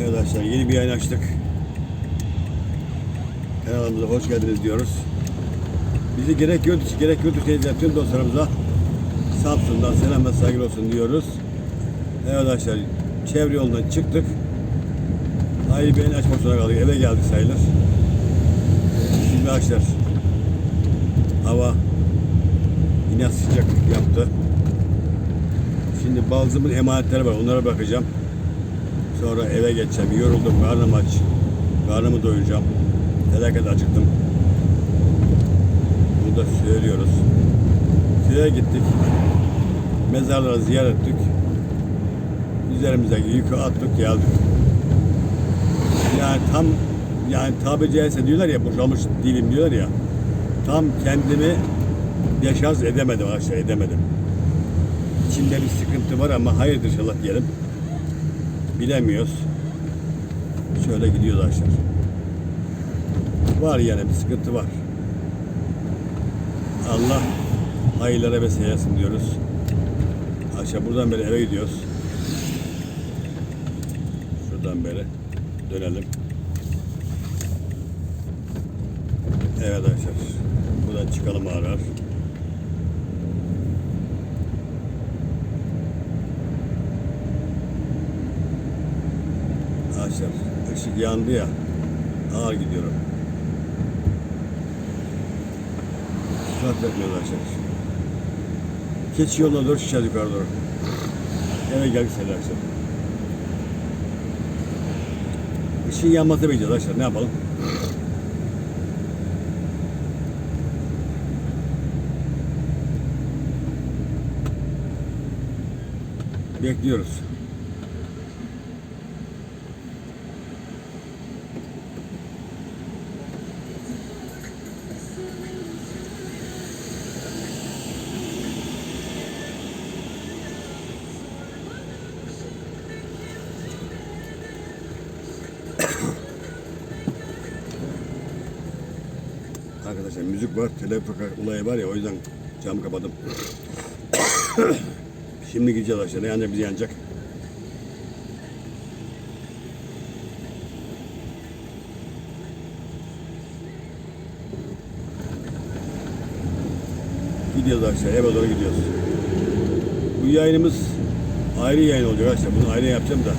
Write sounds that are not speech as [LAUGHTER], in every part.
Evet arkadaşlar yeni bir yayın açtık. Kanalımıza hoş geldiniz diyoruz. Bizi gerek yurt içi gerek yurt dışı izleyen tüm dostlarımıza Samsun'dan selam ve saygılar olsun diyoruz. Evet arkadaşlar çevre yolundan çıktık. Ayrı bir yayın açmak zorunda kaldık. Eve geldik sayılır. Şimdi arkadaşlar hava yine sıcak yaptı. Şimdi bazımın emanetleri var. Onlara bakacağım. Sonra eve geçeceğim. Yoruldum. Karnım aç. Karnımı doyuracağım. Felaket acıktım. Bunu da söylüyoruz. Köye gittik. Mezarları ziyaret ettik. Üzerimizdeki yükü attık geldik. Yani tam yani tabi caizse diyorlar ya boşalmış değilim diyorlar ya. Tam kendimi deşarj edemedim aşağı edemedim. İçimde bir sıkıntı var ama hayırdır inşallah diyelim. Bilemiyoruz. Şöyle gidiyoruz arkadaşlar. Var yani bir sıkıntı var. Allah hayırlara vesile etsin diyoruz. Aşağı buradan beri eve gidiyoruz. Şuradan beri dönelim. Evet arkadaşlar. Buradan çıkalım arar. Arkadaşlar ışık yandı ya. Ağır gidiyorum. Sıfat vermiyorlar arkadaşlar. Keçi yoluna doğru çıkacağız yukarı doğru. Eve geldik sayılar arkadaşlar. Işığın yanması bekleyeceğiz arkadaşlar. Ne yapalım? Bekliyoruz. Arkadaşlar müzik var, telefon olayı var ya o yüzden camı kapadım. Şimdi gideceğiz aşağı. Ne yanacak bizi yanacak. Gidiyoruz aşağı. Eve doğru gidiyoruz. Bu yayınımız ayrı yayın olacak arkadaşlar. Bunu ayrı yapacağım da.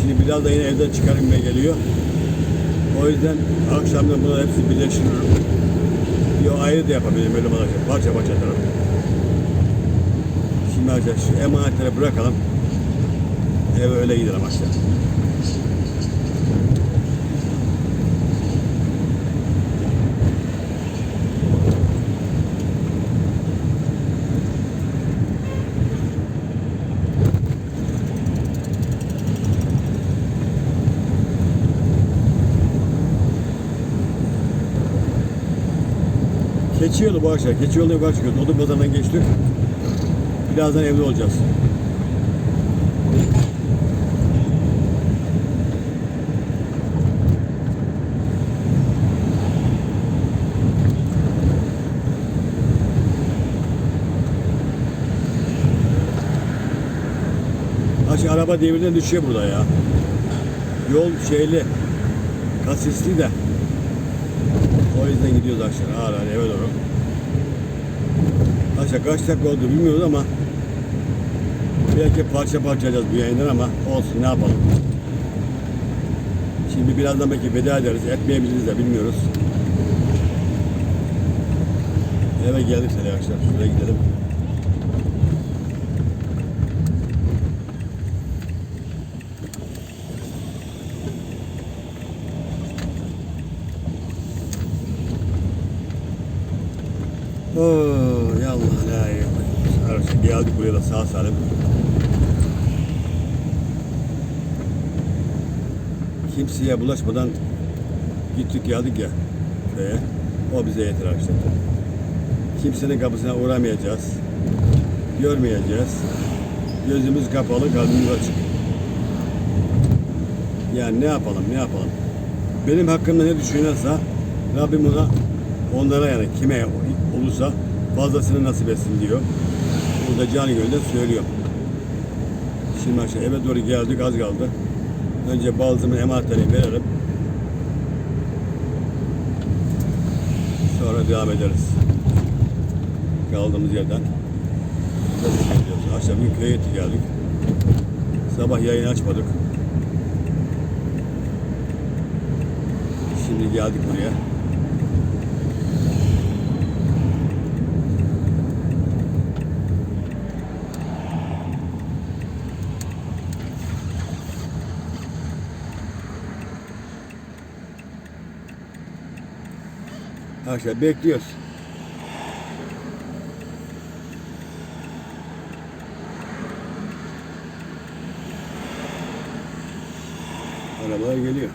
Şimdi biraz da yine evden çıkarmaya geliyor. O yüzden akşamdan bunlar hepsi birleştiriyorum. Bir ayrı da yapabilirim öyle bana parça parça atarım. Şimdi arkadaşlar şu emanetleri bırakalım. Eve öyle gidelim aşağı. Keçi yolu bu akşam. Keçi yoluna yukarı çıkıyoruz. Odun pazarından geçtik. Birazdan evde olacağız. Aşağı araba devirden düşüyor burada ya. Yol şeyli. Kasisli de. O yüzden gidiyoruz aşağı ağır ağır eve doğru. Aşağı kaç dakika oldu bilmiyoruz ama belki parça parça alacağız bu yayından ama olsun ne yapalım. Şimdi birazdan belki veda ederiz. Etmeyebiliriz de bilmiyoruz. Eve geldik arkadaşlar. Şuraya gidelim. Oh, ya Allah la illallah. Arkadaşlar geldik buraya da sağ salim. Kimseye bulaşmadan gittik geldik ya köye. O bize yeter arkadaşlar. Kimsenin kapısına uğramayacağız. Görmeyeceğiz. Gözümüz kapalı, kalbimiz açık. Yani ne yapalım, ne yapalım. Benim hakkımda ne düşünüyorsa Rabbim ona onlara yani kime olursa fazlasını nasip etsin diyor. Burada canı gönülden söylüyor. Şimdi aşağı eve doğru geldik az kaldı. Önce balzımın emanetini verelim. Sonra devam ederiz. Kaldığımız yerden. Akşam gün köye geldik. Sabah yayın açmadık. Şimdi geldik buraya. Arkadaşlar bekliyoruz. Arabalar geliyor.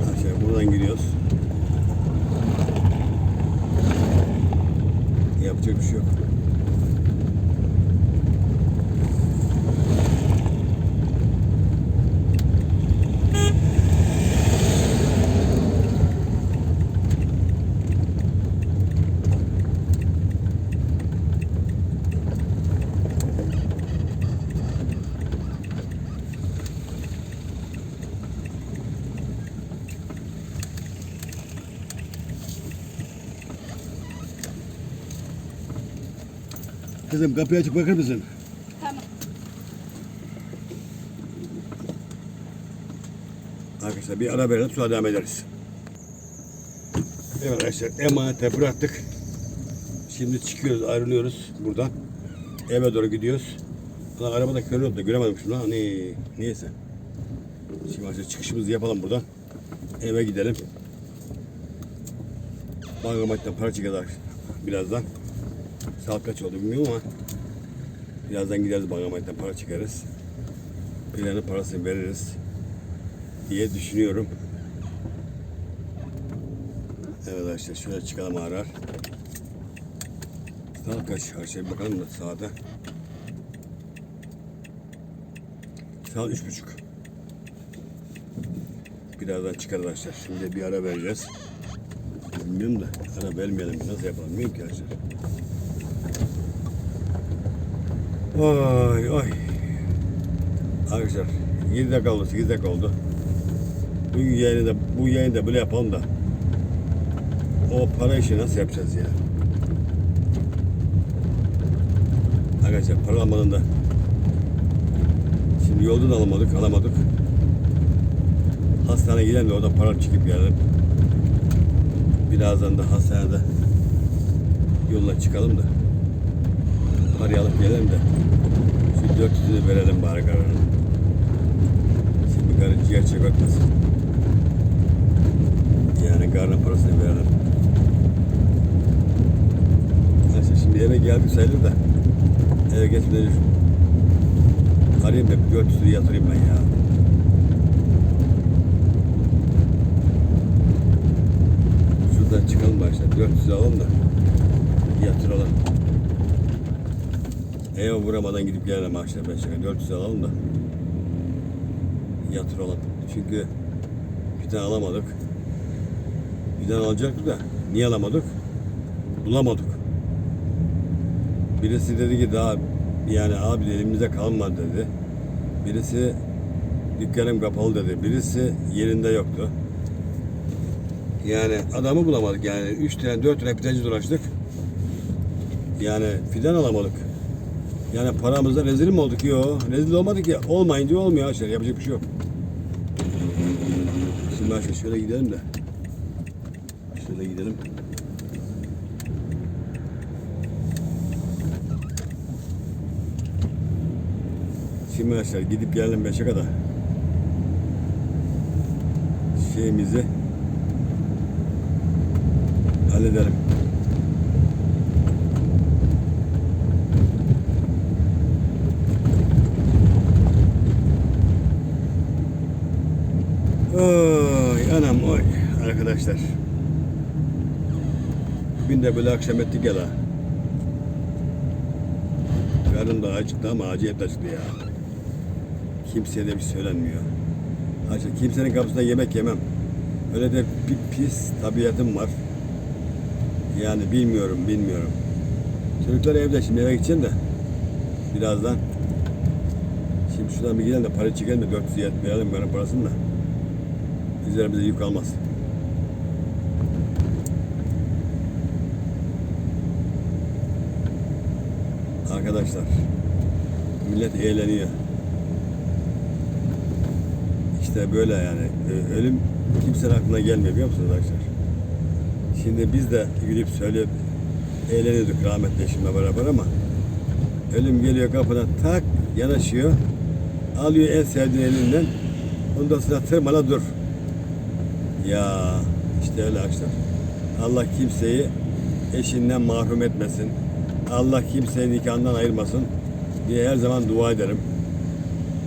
Arkadaşlar buradan giriyoruz. Yapacak bir şey yok. Kızım kapıyı açıp bakar mısın? Tamam. Arkadaşlar bir ara verelim sonra devam ederiz. Evet arkadaşlar emanete bıraktık. Şimdi çıkıyoruz ayrılıyoruz buradan. Eve doğru gidiyoruz. Ulan arabada kör oldu da göremedim şunu. Ha, ne, neyse. Şimdi arkadaşlar çıkışımızı yapalım buradan. Eve gidelim. Bankamatikten para çekeceğiz birazdan. Saat kaç oldu bilmiyorum ama birazdan gideriz bankamatikten para çekeriz. Planın parasını veririz diye düşünüyorum. Evet arkadaşlar şöyle çıkalım arar. Saat kaç? Aşağı bir bakalım da saate. Saat üç buçuk. Birazdan çıkar arkadaşlar. Şimdi bir ara vereceğiz. Bilmiyorum da ara vermeyelim. Nasıl yapalım bilmiyorum arkadaşlar. Ay ay. Arkadaşlar 7 dakika oldu 8 dakika oldu. Bugün yayını da bu yayını da böyle yapalım da o para işi nasıl yapacağız ya? Arkadaşlar para almadan da şimdi yoldan alamadık alamadık. Hastaneye gidelim de oradan para çıkıp gelelim. Birazdan da hastanede yolla çıkalım da parayı alıp gelelim de şu 400'ünü verelim bari kararını. Şimdi karı ciğer çekmez. Yani karnın parasını verelim. Neyse şimdi eve geldik sayılır da eve geçmeden arayayım da bir 400 lira yatırayım ben ya. Şuradan çıkalım başta 400 alalım da yatıralım. Eve vuramadan gidip gelelim akşam 5 lira 400 alalım da yatıralım. Çünkü fidan alamadık. Fidan alacaktık da niye alamadık? Bulamadık. Birisi dedi ki daha yani abi elimize kalmadı dedi. Birisi dükkanım kapalı dedi. Birisi yerinde yoktu. Yani adamı bulamadık yani. Üç tane dört tane fidancı dolaştık. Yani fidan alamadık. Yani paramızda rezil mi olduk? Yok. Rezil olmadık ya. Olmayınca olmuyor arkadaşlar. Yapacak bir şey yok. Şimdi başka şöyle gidelim de. Şöyle gidelim. Şimdi arkadaşlar gidip gelelim 5'e kadar. Şeyimizi halledelim. Oy anam oy arkadaşlar. Bugün de böyle akşam ettik ya la. Karnım da acıktı ama acayip acıktı ya. Kimseye de bir söylenmiyor. Açık kimsenin kapısında yemek yemem. Öyle de bir pis tabiatım var. Yani bilmiyorum, bilmiyorum. Çocuklar evde şimdi eve gideceğim de birazdan. Şimdi şuradan bir gidelim de para çekelim de 400 yet verelim böyle parasını da. Üzerimize yük almaz. Arkadaşlar millet eğleniyor. İşte böyle yani. Ölüm kimsenin aklına gelmiyor biliyor musunuz arkadaşlar? Şimdi biz de gülüp söyleyip eğleniyorduk rahmetli eşimle beraber ama ölüm geliyor kapına tak yanaşıyor. Alıyor en sevdiğin elinden. Ondan sonra tırmala dur. Ya işte öyle arkadaşlar. Allah kimseyi eşinden mahrum etmesin. Allah kimseyi nikahından ayırmasın diye her zaman dua ederim.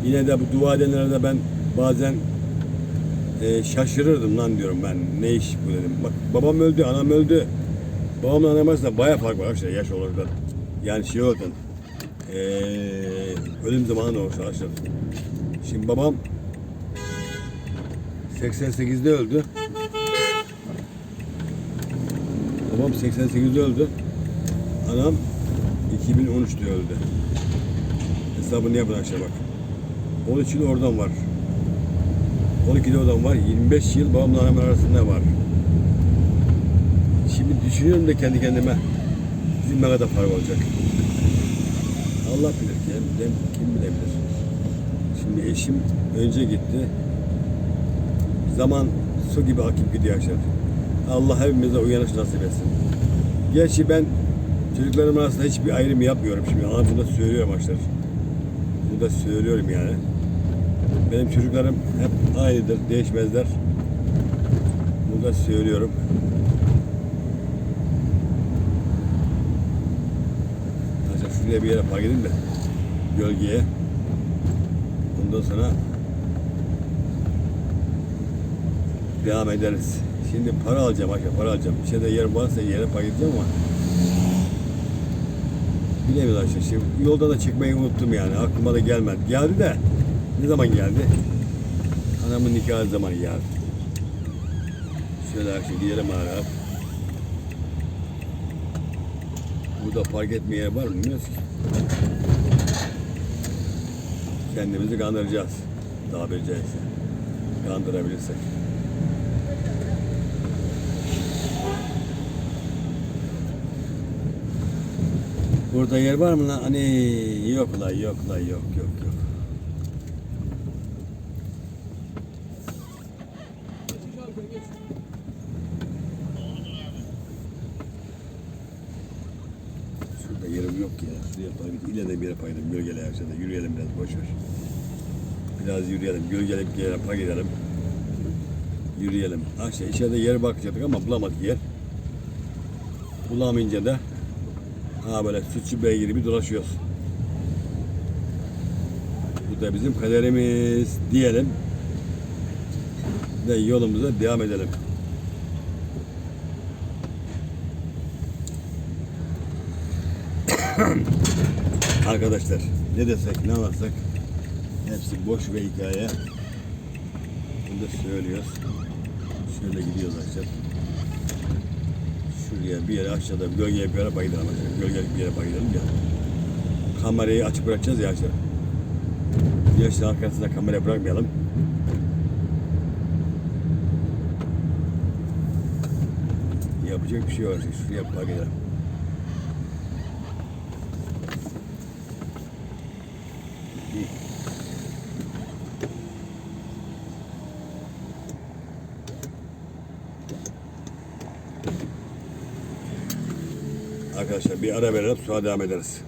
Yine de bu dua edenlere de ben bazen e, şaşırırdım lan diyorum ben. Ne iş bu dedim. Bak babam öldü, anam öldü. Babamla anam arasında baya fark var arkadaşlar yaş olarak. Yani şey olarak e, ölüm zamanı olmuş arkadaşlar. Şimdi babam 88'de öldü. Babam 88'de öldü. Anam 2013'te öldü. Hesabını yapın arkadaşlar bak. 13 yıl oradan var. 12 de oradan var. 25 yıl babamla anamın arasında var. Şimdi düşünüyorum da kendi kendime bizim ne kadar fark olacak. Allah bilir ki. Kim bilebilir. Şimdi eşim önce gitti. Zaman su gibi akıp gidiyor arkadaşlar. Allah hepimize uyanış nasip etsin. Gerçi ben çocuklarım arasında hiçbir ayrım yapmıyorum şimdi. Ağzımda söylüyorum arkadaşlar. Bunu da söylüyorum yani. Benim çocuklarım hep aynıdır, değişmezler. Bunu da söylüyorum. Arkadaşlar şuraya bir yere park edeyim de gölgeye. Ondan sonra devam ederiz. Şimdi para alacağım arkadaşlar, para alacağım. İçeride yer varsa yere park edeceğim ama bilemiyorum arkadaşlar. Şimdi yolda da çıkmayı unuttum yani. Aklıma da gelmedi. Geldi de ne zaman geldi? Anamın nikahı zamanı geldi. Şöyle arkadaşlar gidelim ara. Burada park etmeye yer var mı bilmiyoruz ki. Kendimizi kandıracağız. Tabiri caizse. Kandırabilirsek. Burada yer var mı lan? Hani yok la yok la yok yok yok. Şurada yerim yok ya. Şuraya paylaşım. İle de bir yere paylaşım. Gölgeli aşağıda. Yürüyelim biraz boş ver. Biraz yürüyelim. Gölgeli bir yere park edelim. Yürüyelim. Aşağı içeride yer bakacaktık ama bulamadık yer. Bulamayınca da ha böyle sütçü beygiri bir dolaşıyoruz. Bu da bizim kaderimiz diyelim. Ve yolumuza devam edelim. [COUGHS] Arkadaşlar ne desek ne anlatsak hepsi boş ve hikaye. Bunu da söylüyoruz. Şöyle gidiyoruz arkadaşlar. Şuraya bir yere aşağıda gölgeye bir yere bayılır ama gölgelik bir yere bayılırım ya. Kamerayı açık bırakacağız ya arkadaşlar. Güneşin arkasında kamerayı bırakmayalım. Yapacak bir şey var. Şuraya park edelim. Arkadaşlar bir ara verelim sonra devam ederiz.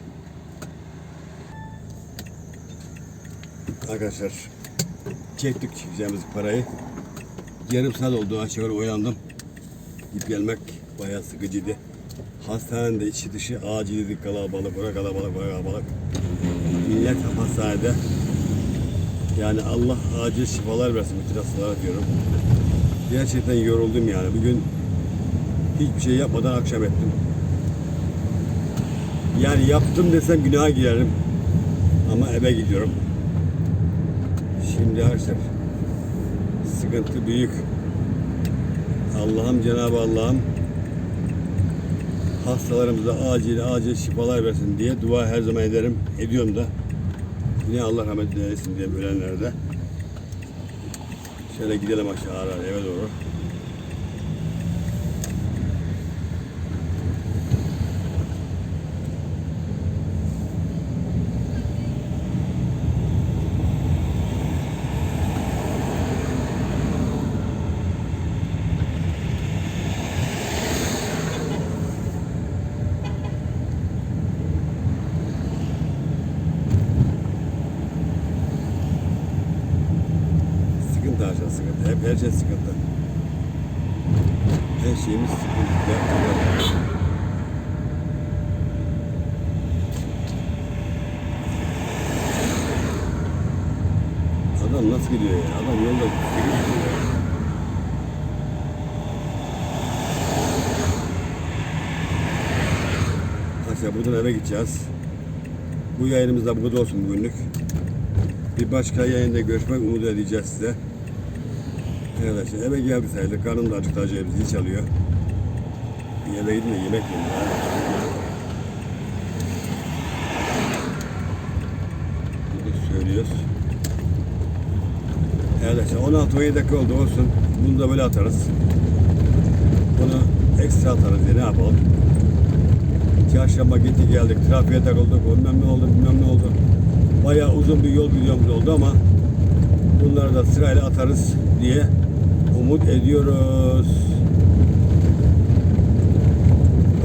Arkadaşlar çektik çekeceğimiz parayı. Yarım saat oldu aşağı uyandım. Gidip gelmek bayağı sıkıcıydı. Hastanede içi dışı acildi kalabalık, bura kalabalık, bura kalabalık. Millet hastanede. Yani Allah acil şifalar versin bütün hastalara diyorum. Gerçekten yoruldum yani. Bugün hiçbir şey yapmadan akşam ettim. Yani yaptım desem günaha girerim. Ama eve gidiyorum. Şimdi arkadaşlar sıkıntı büyük. Allah'ım Cenab-ı Allah'ım hastalarımıza acil acil şifalar versin diye dua her zaman ederim. Ediyorum da. Yine Allah rahmet eylesin diye ölenlerde. Şöyle gidelim aşağı ara eve doğru. Sıkıntı aşağı sıkıntı. Hep her şey sıkıntı. Her şeyimiz sıkıntı. Adam nasıl gidiyor ya? Adam yolda gidiyor. Arkadaşlar buradan eve gideceğiz. Bu yayınımız da bu kadar olsun bugünlük. Bir başka yayında görüşmek umut edeceğiz size. Evet arkadaşlar eve geldik sayılır. Karnım da acıktı acayip zil çalıyor. Eve gidin de yemek yiyin. Bunu söylüyoruz. Evet arkadaşlar 16-17 dakika oldu olsun. Bunu da böyle atarız. Bunu ekstra atarız diye ne yapalım. Çarşamba gittik geldik. Trafiğe takıldık. Bilmem ne oldu bilmem ne oldu. Bayağı uzun bir yol videomuz oldu ama bunları da sırayla atarız diye umut ediyoruz.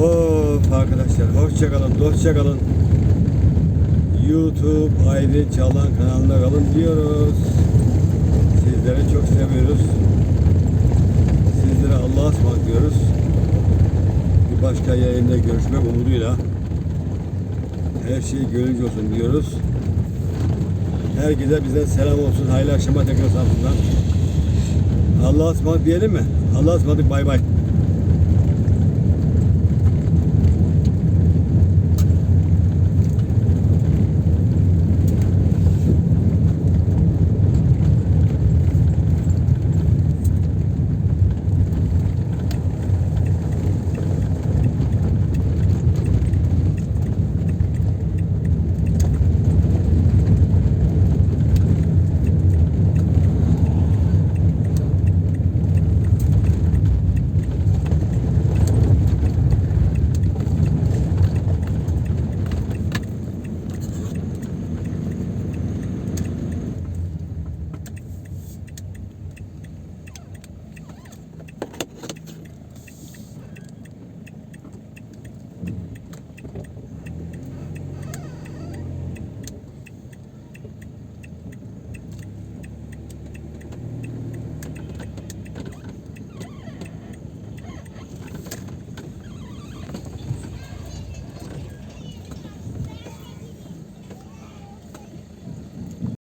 Of arkadaşlar hoşçakalın, hoşçakalın. YouTube Aydın Çalan kanalında kalın diyoruz. Sizleri çok seviyoruz. Sizlere Allah'a ısmarladık diyoruz. Bir başka yayında görüşmek umuduyla her şey gönlünce olsun diyoruz. Herkese bize selam olsun. Hayırlı akşamlar tekrar Samsun'dan. Allah'a ısmarladık diyelim mi? Allah'a ısmarladık. Bay bay.